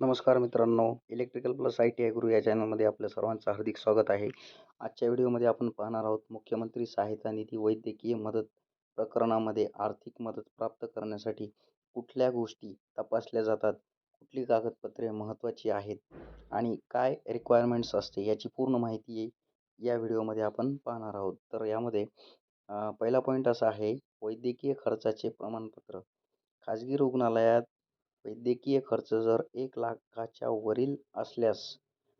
नमस्कार मित्रांनो electrical plus I T I Guru या चॅनलमध्ये आपलं सर्वांचं हार्दिक स्वागत आहे. आजच्या व्हिडिओमध्ये आपण पाहणार आहोत मुख्यमंत्री सहायता निधी वैद्यकीय मदत प्रकरणामध्ये आर्थिक मदत प्राप्त करण्यासाठी कुठल्या गोष्टी तपासल्या जातात कुठली कागदपत्रे महत्त्वाची आहेत आणि काय रिक्वायरमेंट्स असते याची पूर्ण माहिती या व्हिडिओमध्ये आपण पाहणार आहोत. तर यामध्ये पहिला पॉईंट असा आहे वैद्यकीय खर्चाचे प्रमाणपत्र. खाजगी रुग्णालयात वैद्यकीय खर्च जर एक लाखाच्या वरील असल्यास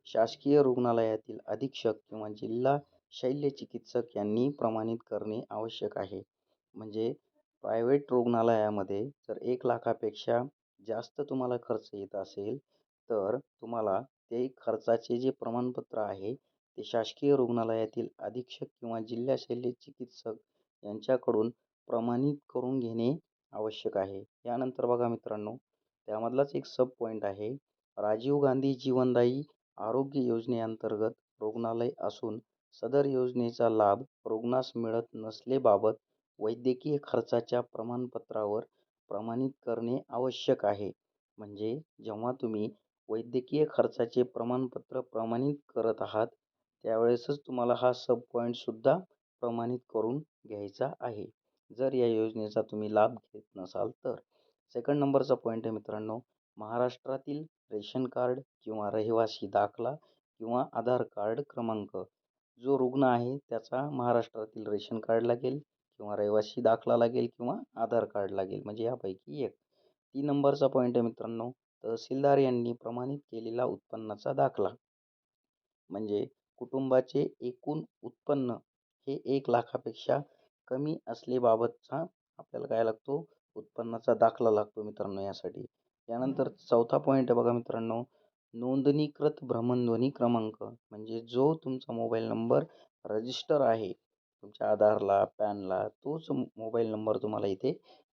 शासकीय रुग्णालयातील अधीक्षक किंवा जिल्हा शल्यचिकित्सक यांनी प्रमाणित करणे आवश्यक आहे. म्हणजे प्रायव्हेट रुग्णालयामध्ये जर एक लाखापेक्षा जास्त तुम्हाला खर्च येत असेल तर तुम्हाला ते खर्चाचे जे प्रमाणपत्र आहे ते शासकीय रुग्णालयातील अधीक्षक किंवा जिल्हा शल्यचिकित्सक यांच्याकडून प्रमाणित करून घेणे आवश्यक आहे. यानंतर बघा मित्रांनो त्यामधलाच एक सब पॉईंट आहे. राजीव गांधी जीवनदायी आरोग्य योजनेअंतर्गत रुग्णालय असून सदर योजनेचा लाभ रुग्णास मिळत नसलेबाबत वैद्यकीय खर्चाच्या प्रमाणपत्रावर प्रमाणित करणे आवश्यक आहे. म्हणजे जेव्हा तुम्ही वैद्यकीय खर्चाचे प्रमाणपत्र प्रमाणित करत आहात त्यावेळेसच तुम्हाला हा सब पॉईंटसुद्धा प्रमाणित करून घ्यायचा आहे. जर या योजनेचा तुम्ही लाभ घेत नसाल तर. सेकंड नंबरचा पॉईंट आहे मित्रांनो. महाराष्ट्रातील रेशन कार्ड किंवा रहिवासी दाखला किंवा आधार कार्ड क्रमांक. जो रुग्ण आहे त्याचा महाराष्ट्रातील रेशन कार्ड लागेल किंवा रहिवासी दाखला लागेल किंवा आधार कार्ड लागेल म्हणजे यापैकी एक. तीन नंबरचा पॉईंट आहे मित्रांनो. तहसीलदार यांनी प्रमाणित केलेला उत्पन्नाचा दाखला. म्हणजे कुटुंबाचे एकूण उत्पन्न हे एक लाखापेक्षा कमी असलेबाबतचा आपल्याला काय लागतो? उत्पन्नाचा दाखला लागतो मित्रांनो यासाठी. यानंतर चौथा पॉईंट आहे बघा मित्रांनो. नोंदणीकृत भ्रमणध्वनी क्रमांक म्हणजे जो तुमचा मोबाईल नंबर रजिस्टर आहे तुमच्या आधारला पॅनला तोच मोबाईल नंबर तुम्हाला इथे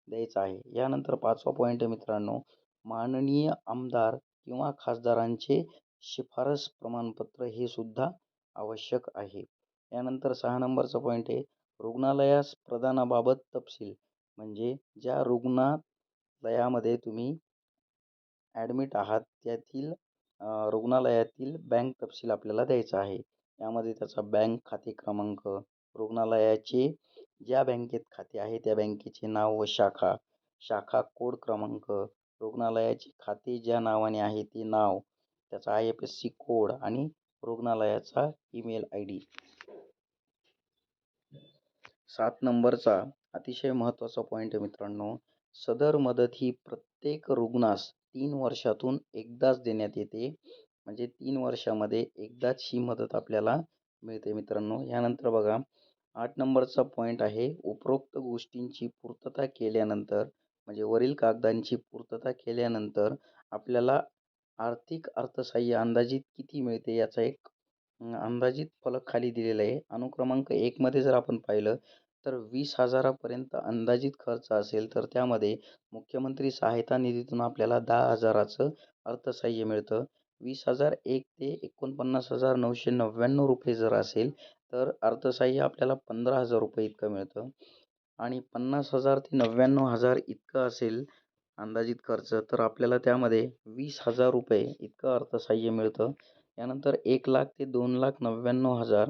द्यायचा आहे. यानंतर पाचवा पॉईंट आहे मित्रांनो. माननीय आमदार किंवा खासदारांचे शिफारस प्रमाणपत्र हे सुद्धा आवश्यक आहे. यानंतर सहा नंबरचा पॉईंट आहे. रुग्णालयास प्रदानाबाबत तपशील. म्हणजे ज्या रुग्णालयामध्ये तुम्ही ॲडमिट आहात त्यातील रुग्णालयातील बँक तपशील आपल्याला द्यायचा आहे. यामध्ये त्याचा बँक खाते क्रमांक रुग्णालयाचे ज्या बँकेत खाते आहे त्या बँकेचे नाव व शाखा शाखा कोड क्रमांक रुग्णालयाचे खाते ज्या नावाने आहे ते नाव त्याचा I F S C code आणि रुग्णालयाचा ईमेल आय डी सात नंबरचा अतिशय महत्त्वाचा पॉईंट आहे मित्रांनो. सदर मदत ही प्रत्येक रुग्णास तीन वर्षातून एकदाच देण्यात येते. म्हणजे तीन वर्षामध्ये एकदाच ही मदत आपल्याला मिळते मित्रांनो. यानंतर बघा आठ नंबरचा पॉईंट आहे. उपरोक्त गोष्टींची पूर्तता केल्यानंतर म्हणजे वरील कागदांची पूर्तता केल्यानंतर आपल्याला आर्थिक अर्थसहाय्य अंदाजित किती मिळते याचा एक अंदाजित फलक खाली दिलेला आहे. अनुक्रमांक एकमध्ये जर आपण पाहिलं तर वीस हजारापर्यंत अंदाजित खर्च असेल तर त्यामध्ये मुख्यमंत्री सहायता निधीतून आपल्याला दहा हजाराचं अर्थसहाय्य मिळतं. वीस हजार एक ते एकोणपन्नास हजार नऊशे नव्याण्णव रुपये जर असेल तर अर्थसहाय्य आपल्याला पंधरा हजार रुपये इतकं मिळतं. आणि पन्नास हजार ते नव्याण्णव हजार इतकं असेल अंदाजित खर्च तर आपल्याला त्यामध्ये वीस हजार रुपये इतकं अर्थसहाय्य मिळतं. यानंतर एक लाख ते दोन लाख नव्याण्णव हजार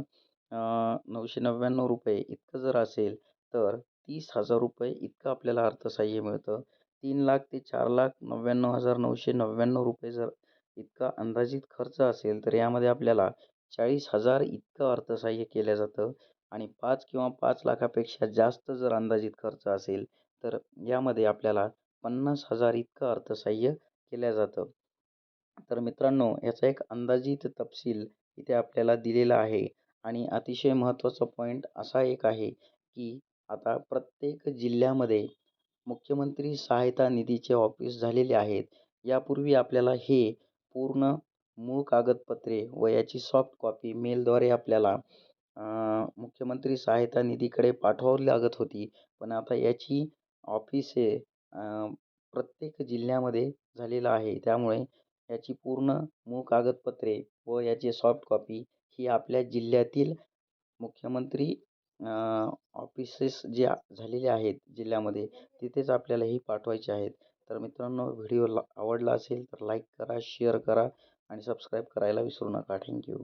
नऊशे नव्याण्णव रुपये इतकं जर असेल तर तीस हजार रुपये इतकं आपल्याला अर्थसहाय्य मिळतं. तीन लाख ते चार लाख नव्याण्णव हजार नऊशे नव्याण्णव रुपये जर इतका अंदाजित खर्च असेल तर यामध्ये आपल्याला चाळीस हजार इतकं अर्थसहाय्य केलं जातं. आणि पाच किंवा पाच लाखापेक्षा जास्त जर अंदाजित खर्च असेल तर यामध्ये आपल्याला पन्नास हजार इतकं अर्थसहाय्य केलं जातं. तर मित्रांनो याचा एक अंदाजित तपशील इथे आपल्याला दिलेला आहे. आणि अतिशय महत्त्वाचा पॉईंट असा एक आहे की आता प्रत्येक जिल्ह्यामध्ये मुख्यमंत्री सहायता निधीचे ऑफिस झालेले आहेत. यापूर्वी आपल्याला हे पूर्ण मूळ कागदपत्रे व याची सॉफ्ट कॉपी मेलद्वारे आपल्याला मुख्यमंत्री सहायता निधीकडे पाठवावी लागत होती. पण आता याची ऑफिसे प्रत्येक जिल्ह्यामध्ये झालेलं आहे. त्यामुळे याची पूर्ण मूळ कागदपत्रे व याची सॉफ्ट कॉपी की आपल्या जिल्ह्यातील मुख्यमंत्री ऑफिसेस जे झालेले आहेत जिल्ह्यामध्ये तिथेच आपल्याला ही पाठवायचे आहेत. तर मित्रांनो व्हिडिओ आवडला असेल तर लाईक करा शेअर करा आणि सबस्क्राईब करायला विसरू नका. थँक्यू